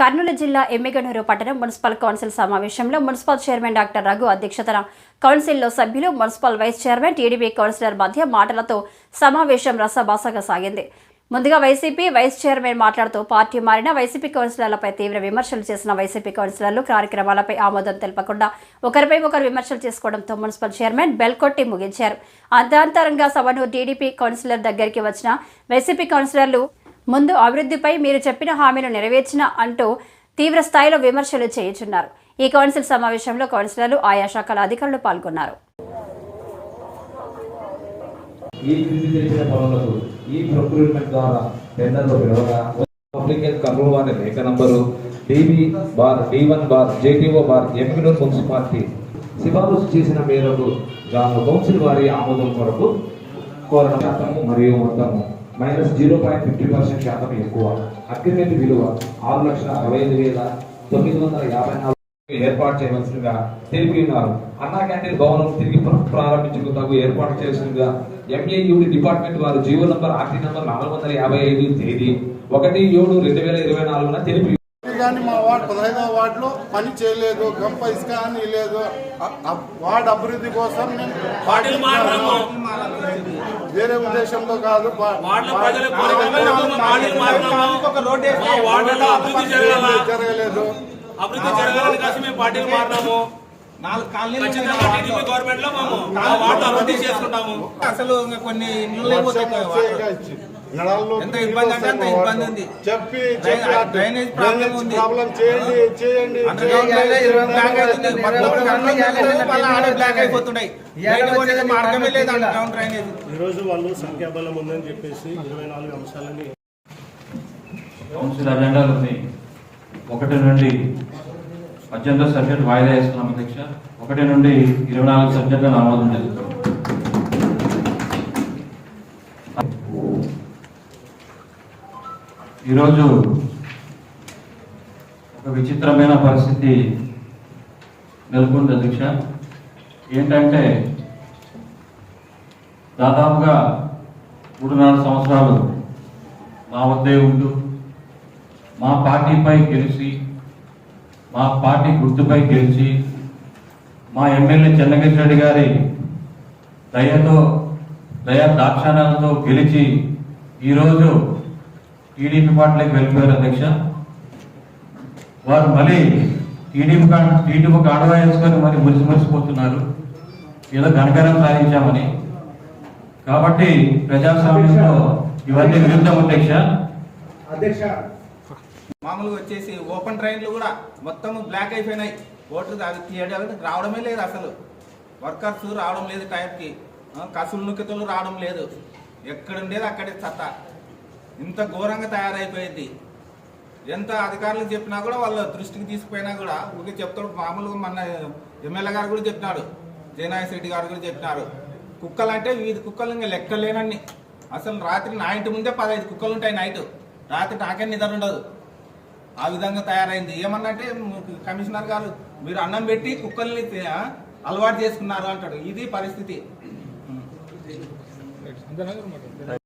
కర్నూలు జిల్లా ఎమ్మెగనూరు పట్టణం municipal council సమావేశంలో మున్సిపల్ చైర్మన్ డాక్టర్ రఘు అధ్యక్షతన కౌన్సిల్లో సభ్యులు municipal vice chairman TDP councillor మధ్య మాటలతో సమావేశం రసభాసగా సాగింది. ముందుగా వైసీపీ వైస్ చైర్మన్ మాట్లాడుతూ పార్టీ మారిన వైసీపీ కౌన్సిలర్లపై తీవ్ర విమర్శలు చేసిన వైసీపీ కౌన్సిలర్లు కార్యక్రమాలపై ఆమోదం తెలపకుండా ఒకరిపై ఒకరు విమర్శలు చేసుకోవడంతో మున్సిపల్ చైర్మన్ బెల్ కొట్టి ముగించారు. అర్ధాంతరంగా సభను టీడీపీ కౌన్సిలర్ దగ్గరికి వచ్చిన వైసీపీ కౌన్సిలర్లు ముందు అభివృద్ధిపై మీరు చెప్పిన హామీలు నెరవేర్చిన అంటూ తీవ్ర స్థాయిలో విమర్శలు చేయుచున్నారు. ఈ కౌన్సిల్ సమావేశంలో కౌన్సిలర్లు ఆయా శాఖల అధికారులు పాల్గొన్నారు. ఈ క్రింది పనులకు ఈ ప్రొక్యూర్మెంట్ ద్వారా టెండర్లు పిలవగా పబ్లిక్ హెల్త్ కంట్రోల్ వారి లేఖ number DB bar D one bar JTO bar Emmiganur municipality సిఫారసు చేసిన మేరకు కౌన్సిల్ వారి ఆమోదం కొరకు కోరడం మరియు మొత్తము minus zero point fifty percent శాతం ఎక్కువ. అగ్రిమెంట్ విలువ ఆరు లక్షల అరవై ఐదు వేల తొమ్మిది వందల యాభై నాలుగు ఏర్పాటు చేయవలసిందిగా తెలిపి ఉన్నారు. అన్నా క్యాంటీన్ భవనం తిరిగి ప్ర- ప్రారంభించుకు తగు ఏర్పాటు చేయాల్సిందిగా ఎంఏయుడి డిపార్ట్మెంట్ వారు జీవో నంబర్ ఆర్టీ నంబర్ నాలుగు వందల యాభై ఐదు తేదీ ఒకటి ఏడు రెండు వేల ఇరవై నాలుగున తెలిపి కానీ మా వార్డు పదహైదవ వార్డులో పని చేయలేదు గంప ఇసుక అని లేదు. వార్డు అభివృద్ధి కోసం వేరే ఉద్దేశంతో కాదు జరగలేదు. అభివృద్ధి జరగాలని కలిసి మేము పార్టీలు మారినాము. ఖచ్చితంగా టీడీపీ గవర్నమెంట్లో మేము మా వార్డు అభివృద్ధి చేసుకుంటాము. అసలు ఇంకా కొన్ని ఇండ్లు ఎంత ఇబ్బంది అంటే అంత ఇబ్బంది. ఉంది. చెప్పి డ్రైనేజ్ ప్రాబ్లం ఉంది. ప్రాబ్లం చేయండి చేయండి అండర్ గ్రౌండ్ చేయండి. డ్రైనేజ్ ఇరవై బ్లాక్ అయిపోతున్నాయి. బయటకు వచ్చేది మార్గమే లేదు అండర్ గ్రౌండ్ డ్రైనేజ్. ఈరోజు వాళ్ళు సంఖ్యాబలం ఉందని చెప్పేసి ఇరవై నాలుగు అంశాలని కౌన్సిల్ అజెండాలని ఒకటి నుండి పద్దెనిమిదో సబ్జెక్ట్ వాయిదా వేస్తున్నాం అధ్యక్ష. ఒకటి నుండి ఇరవై నాలుగు సబ్జెక్టులను ఆమోదం చేస్తున్నాం ఈరోజు ఒక విచిత్రమైన పరిస్థితి నెలకొంది అధ్యక్ష. ఏంటంటే దాదాపుగా మూడున్నర సంవత్సరాలు మా వద్దే ఉంటూ మా పార్టీపై గెలిచి మా పార్టీ గుర్తుపై గెలిచి మా ఎమ్మెల్యే చెన్నగిరి రెడ్డి గారి దయతో దయా దాక్షాణాలతో గెలిచి ఈరోజు టీడీపీ పార్టీలోకి వెళ్ళిపోయారు అధ్యక్ష. వారు మళ్ళీ టీడీపీ కా- టీడీపీ కాడవా వేసుకొని మరి మురిసి మురిసిపోతున్నారు. ఏదో ఘనకరం సాధించామని. కాబట్టి ప్రజాస్వామ్యంలో ఇవన్నీ విరుద్ధం అధ్యక్ష. మామూలుగా వచ్చేసి ఓపెన్ ట్రైన్లు కూడా మొత్తం బ్లాక్ అయిపోయినాయి. ఓట్లు అది తీయడానికి రావడమే లేదు అసలు. వర్కర్స్ రావడం లేదు టైంకి. కసులు నుక్కితలు రావడం లేదు. ఎక్కడుండేది అక్కడే సత్తా. ఇంత ఘోరంగా తయారైపోయింది. ఎంత అధికారులకు చెప్పినా కూడా వాళ్ళ దృష్టికి తీసుకుపోయినా కూడా ఊరికే చెప్తాడు. మామూలుగా మన ఎమ్మెల్యే గారు కూడా చెప్పినాడు. జయనాయక్ రెడ్డి గారు కూడా చెప్పినారు. కుక్కలు అంటే వీధి కుక్కలు ఇంకా లెక్కలేనన్ని. అసలు రాత్రి నా ఇంటి ముందే పదహైదు కుక్కలు ఉంటాయి నైట్. రాత్రి నాకే నిద్ర ఉండదు. ఆ విధంగా తయారైంది. ఏమన్నంటే కమిషనర్ గారు మీరు అన్నం పెట్టి కుక్కల్ని అలవాటు చేసుకున్నారు అంటాడు. ఇది పరిస్థితి.